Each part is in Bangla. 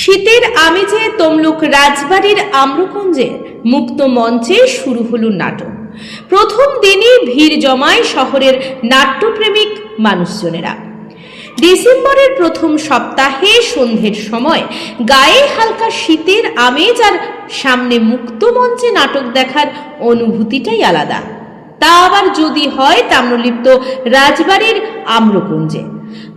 শীতের আমেজে তমলুক রাজবাড়ির আম্রকুঞ্জে মুক্ত মঞ্চে শুরু হলো নাটক। প্রথম দিনই ভিড় জমায় শহরের নাট্যপ্রেমিক মানুষজনেরা। ডিসেম্বরের প্রথম সপ্তাহে সন্ধ্যের সময় গায়ে হালকা শীতের আমেজ আর সামনে মুক্ত মঞ্চে নাটক দেখার অনুভূতিটাই আলাদা। তা আবার যদি হয় তাম্রলিপ্ত রাজবাড়ির আম্রকুঞ্জে।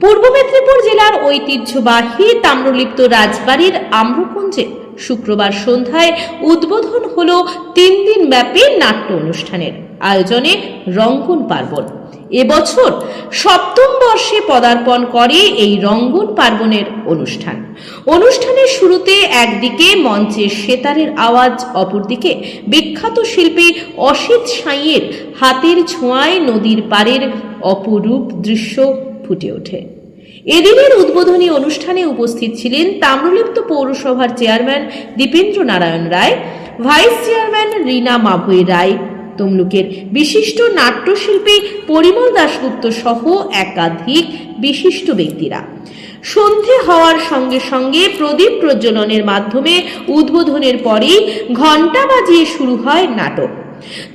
পূর্ব মেদিনীপুর জেলার ঐতিহ্যবাহী তাম্রলিপ্ত রাজবাড়ির আম্রকুঞ্জে শুক্রবার সন্ধ্যায় উদ্বোধন হল তিন দিন ব্যাপী নাট্য অনুষ্ঠানের আয়োজনে রঙ্গন পার্বণ। এবছর সপ্তম বর্ষে পদার্পণ করে এই রঙ্গন পার্বণের অনুষ্ঠান। অনুষ্ঠানের শুরুতে একদিকে মঞ্চে সেতারের আওয়াজ, অপরদিকে বিখ্যাত শিল্পী অসিত সাঁইয়ের হাতের ছোঁয়ায় নদীর পাড়ের অপরূপ দৃশ্য ফুটে ওঠে। এদিনের উদ্বোধনী অনুষ্ঠানে উপস্থিত ছিলেন তাম্রলিপ্ত পৌরসভার chairman Dipendra Narayan Roy, vice chairman Rina Mavui Roy, তমলুকের বিশিষ্ট নাট্যশিল্পী পরিমল দাশগুপ্ত সহ একাধিক বিশিষ্ট ব্যক্তিরা। সন্ধে হওয়ার সঙ্গে সঙ্গে প্রদীপ প্রজ্বলনের মাধ্যমে উদ্বোধনের পরেই ঘণ্টা বাজিয়ে শুরু হয় নাটক।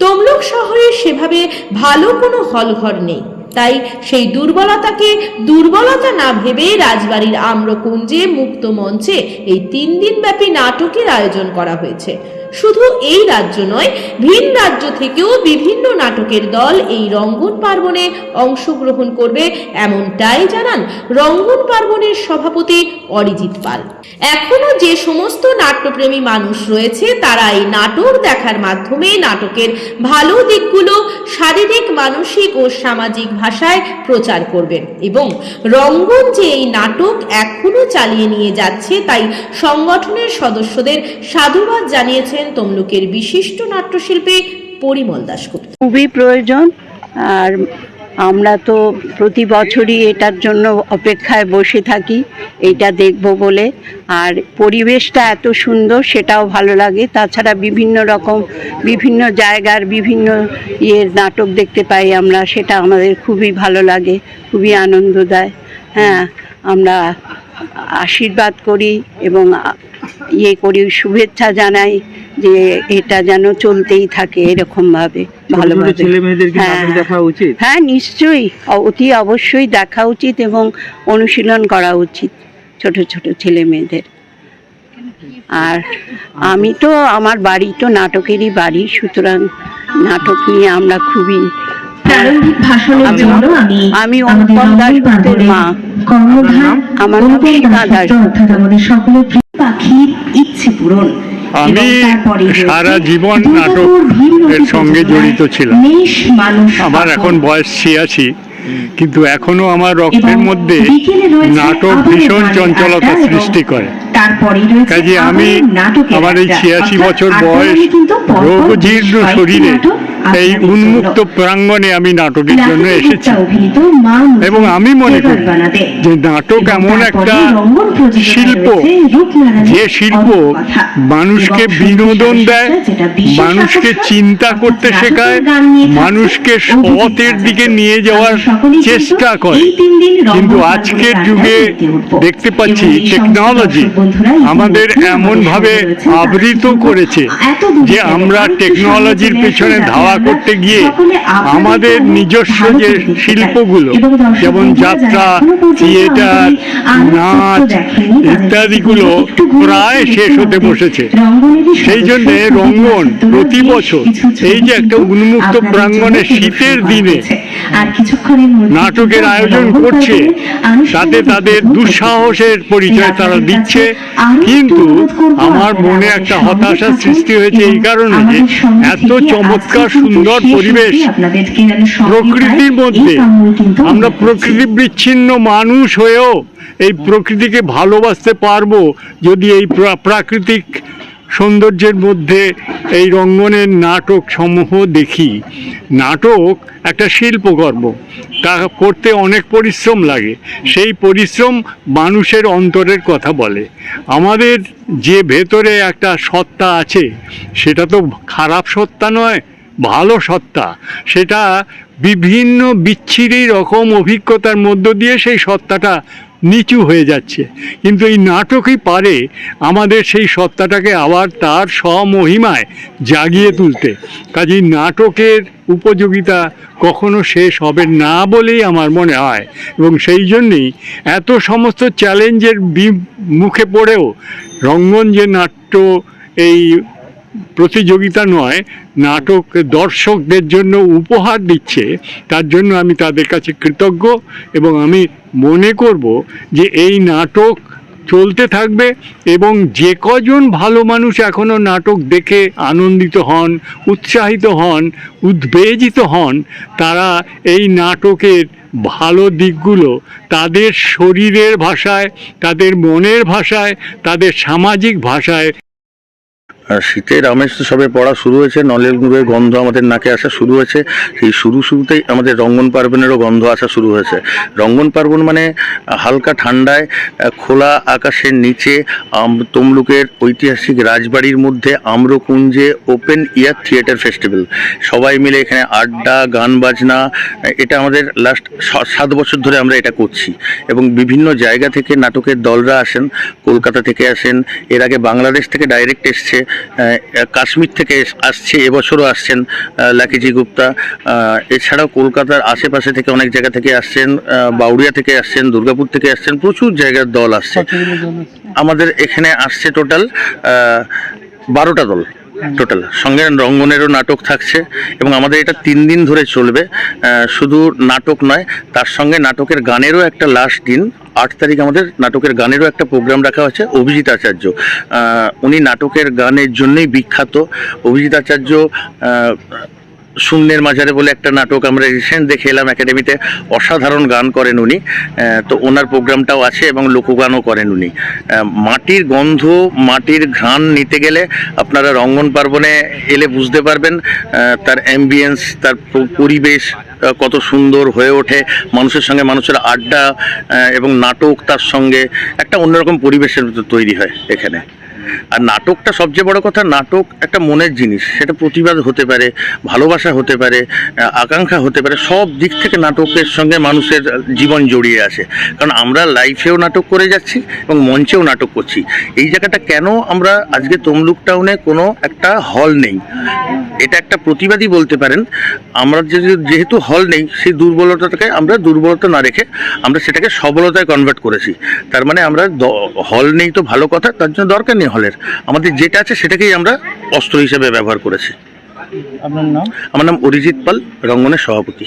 তমলুক শহরে সেভাবে ভালো কোনো হলঘর নেই। তাই সেই দুর্বলতাকে দুর্বলতা না ভেবে রাজবাড়ির আম্রকুঞ্জে মুক্ত মঞ্চে এই তিন দিন ব্যাপী নাটকের আয়োজন করা হয়েছে। শুধু এই রাজ্য নয়, ভিন রাজ্য থেকেও বিভিন্ন নাটকের দল এই রঙ্গন পার্বণে অংশগ্রহণ করবে, এমনটাই জানান রঙ্গন পার্বণের সভাপতি অরিজিৎ পাল। এখনও যে সমস্ত নাট্যপ্রেমী মানুষ রয়েছে, তারা এই নাটক দেখার মাধ্যমে নাটকের ভালো দিকগুলো শারীরিক, মানসিক ও সামাজিক ভাষায় প্রচার করবেন এবং রঙ্গন যে এই নাটক এখনও চালিয়ে নিয়ে যাচ্ছে, তাই সংগঠনের সদস্যদের সাধুবাদ জানিয়েছেন তমলুকের বিশিষ্ট নাট্যশিল্পী পরিমল দাশগুপ্ত। খুবই প্রয়োজন, আর আমরা তো প্রতি বছরই এটার জন্য অপেক্ষায় বসে থাকি এটা দেখব বলে। আর পরিবেশটা এত সুন্দর, সেটাও ভালো লাগে। তাছাড়া বিভিন্ন রকম, বিভিন্ন জায়গার বিভিন্ন ইয়ের নাটক দেখতে পাই আমরা, সেটা আমাদের খুবই ভালো লাগে, খুবই আনন্দ দেয়। হ্যাঁ আমরা আশীর্বাদ করি এবং ইয়ে করি শুভেচ্ছা জানাই যে এটা যেন চলতেই থাকে এরকমভাবে ভালোভাবে। হ্যাঁ, উচিত? হ্যাঁ নিশ্চয়ই অতি অবশ্যই দেখা উচিত এবং অনুশীলন করা উচিত ছোট ছোট ছেলে মেয়েদের আর আমি তো আমার বাড়ি তো নাটকেরই বাড়ি সুতরাং নাটক নিয়ে আমরা খুবই আমি- জন্য আমি আমি আমাদের অনুপম পার্বণের মা। আমার নাম সীমা পূরণ আমি সারা জীবন নাটক এর সঙ্গে জড়িত ছিলাম। আমার এখন বয়স ছিয়াশি কিন্তু এখনও আমার রক্তের মধ্যে নাটক ভীষণ চঞ্চলতা সৃষ্টি করে। কাজে আমি আমার এই ছিয়াশি বছর বয়স রোগ কয়েকটি শরীরে এই উন্মুক্ত জন্য। প্রাঙ্গণে আমি নাটকের জন্য এসেছি। এবং আমি মনে করি যে নাটক এমন একটা শিল্প যে শিল্প মানুষকে বিনোদন দেয় মানুষকে চিন্তা করতে শেখায় মানুষকে সতের দিকে নিয়ে যাওয়ার চেষ্টা করে। কিন্তু আজকের যুগে দেখতে পাচ্ছি টেকনোলজি আমাদের আমাদের এমন ভাবে আবৃত করেছে যে আমরা টেকনোলজির পেছনে ধাওয়া করতে গিয়ে আমাদের নিজস্ব যে। শিল্পগুলো যেমন যাত্রা থিয়েটার নাচ ইত্যাদিগুলো প্রায় শেষ হতে বসেছে। সেই জন্যে রঙ্গন প্রতি বছর এই যে একটা উন্মুক্ত প্রাঙ্গণে শীতের দিনে নাটকের আয়োজন করছে তাতে তাদের দুঃসাহসের পরিচয় তারা দিচ্ছে। কিন্তু আমার মনে একটা হতাশার সৃষ্টি হয়েছে এই কারণে যে এত চমৎকার সুন্দর পরিবেশ। প্রকৃতির মধ্যে। আমরা প্রকৃতি বিচ্ছিন্ন মানুষ হয়েও এই প্রকৃতিকে ভালোবাসতে পারব যদি এই প্রা- প্রাকৃতিক সৌন্দর্যের মধ্যে এই রঙ্গনের নাটক সমূহ দেখি। নাটক একটা শিল্পকর্ম। তা করতে অনেক পরিশ্রম লাগে। সেই পরিশ্রম মানুষের অন্তরের কথা বলে। আমাদের যে ভেতরে একটা সত্তা আছে সেটা তো খারাপ সত্তা নয় ভালো সত্তা। সেটা বিভিন্ন বিচ্ছিরি রকম অভিজ্ঞতার মধ্য দিয়ে সেই সত্তাটা নিচু হয়ে যাচ্ছে। কিন্তু এই নাটকই পারে আমাদের সেই সত্তাটাকে আবার তার স্বমহিমায় জাগিয়ে তুলতে। কাজেই নাটকের উপযোগিতা কখনো শেষ হবে না বলেই আমার মনে হয়। এবং সেই জন্যেই এত সমস্ত চ্যালেঞ্জের মুখে পড়েও রঙ্গন যে নাট্য এই প্রতিযোগিতা নয়, নাটক দর্শকদের জন্য উপহার দিচ্ছে। তার জন্য আমি তাদের কাছে কৃতজ্ঞ এবং আমি মনে করব যে এই নাটক চলতে থাকবে এবং যে কজন ভালো মানুষ এখনও নাটক দেখে আনন্দিত হন, উৎসাহিত হন, উদ্বেজিত হন, তারা এই নাটকের ভালো দিকগুলো তাদের শরীরের ভাষায়, তাদের মনের ভাষায়, তাদের সামাজিক ভাষায় আর শীতের আমেজ তো সবে পড়া শুরু হয়েছে, নলের গুড়ের গন্ধ আমাদের নাকে আসা শুরু হয়েছে, সেই শুরু শুরুতেই আমাদের রঙ্গন পার্বণেরও গন্ধ আসা শুরু হয়েছে। রঙ্গন পার্বণ মানে হালকা ঠান্ডায় খোলা আকাশের নিচে তমলুকের ঐতিহাসিক রাজবাড়ির মধ্যে আম্রকুঞ্জে ওপেন ইয়ার থিয়েটার ফেস্টিভ্যাল। সবাই মিলে এখানে আড্ডা, গান বাজনা এটা আমাদের লাস্ট সাত বছর ধরে আমরা এটা করছি। এবং বিভিন্ন জায়গা থেকে নাটকের দলরা আসেন, কলকাতা থেকে আসেন, এর আগে বাংলাদেশ থেকে ডাইরেক্ট এসছে কাশ্মীর থেকে আসছে এবছরও আসছেন লাকিজি গুপ্তা। আহ, এছাড়াও কলকাতার আশেপাশে থেকে অনেক জায়গা থেকে আসছেন বাউরিয়া থেকে আসছেন দুর্গাপুর থেকে আসছেন প্রচুর জায়গার দল আসছে। আমাদের এখানে আসছে টোটাল বারোটা দল। টোটাল সঙ্গে রঙ্গনেরও নাটক থাকছে এবং আমাদের এটা তিন দিন ধরে চলবে। শুধু নাটক নয়, তার সঙ্গে নাটকের গানেরও একটা লাস্ট দিন। আট তারিখ আমাদের নাটকের গানেরও একটা প্রোগ্রাম রাখা হয়েছে, অভিজিৎ আচার্য। উনি নাটকের গানের জন্যই বিখ্যাত। অভিজিৎ আচার্য শূন্যের মাঝারে বলে একটা নাটক আমরা রিসেন্ট দেখে এলাম একাডেমিতে। অসাধারণ গান করেন উনি। তো ওনার প্রোগ্রামটাও আছে এবং লোকগানও করেন উনি। মাটির গন্ধ, মাটির ঘ্রাণ নিতে গেলে আপনারা রঙ্গন পার্বণে এলে বুঝতে পারবেন তার অ্যাম্বিয়েন্স তার পরিবেশ কত সুন্দর হয়ে ওঠে। মানুষের সঙ্গে মানুষের আড্ডা এবং নাটক তার সঙ্গে একটা অন্যরকম পরিবেশের তৈরি হয় এখানে। আর নাটকটা সবচেয়ে বড় কথা, নাটক একটা মনের জিনিস। সেটা প্রতিবাদ হতে পারে, ভালোবাসা হতে পারে আকাঙ্ক্ষা হতে পারে, সব দিক থেকে নাটকের সঙ্গে মানুষের জীবন জড়িয়ে আছে। কারণ আমরা লাইফেও নাটক করে যাচ্ছি এবং মঞ্চেও নাটক করছি। এই জায়গাটা কেন আমরা আজকে তমলুক টাউনে কোনো একটা হল নেই? এটা একটা প্রতিবাদী বলতে পারেন। আমরা যেহেতু হল নেই, সেই দুর্বলতাটাকে আমরা দুর্বলতা না রেখে আমরা সেটাকে সবলতায় কনভার্ট করেছি। তার মানে আমরা হল নেই তো ভালো কথা, তার জন্য দরকার নেই হলের। আমাদের যেটা আছে সেটাকেই আমরা অস্ত্র হিসেবে ব্যবহার করেছি। আপনার নাম? আমার নাম অরিজিৎ পাল রঙ্গনের সভাপতি।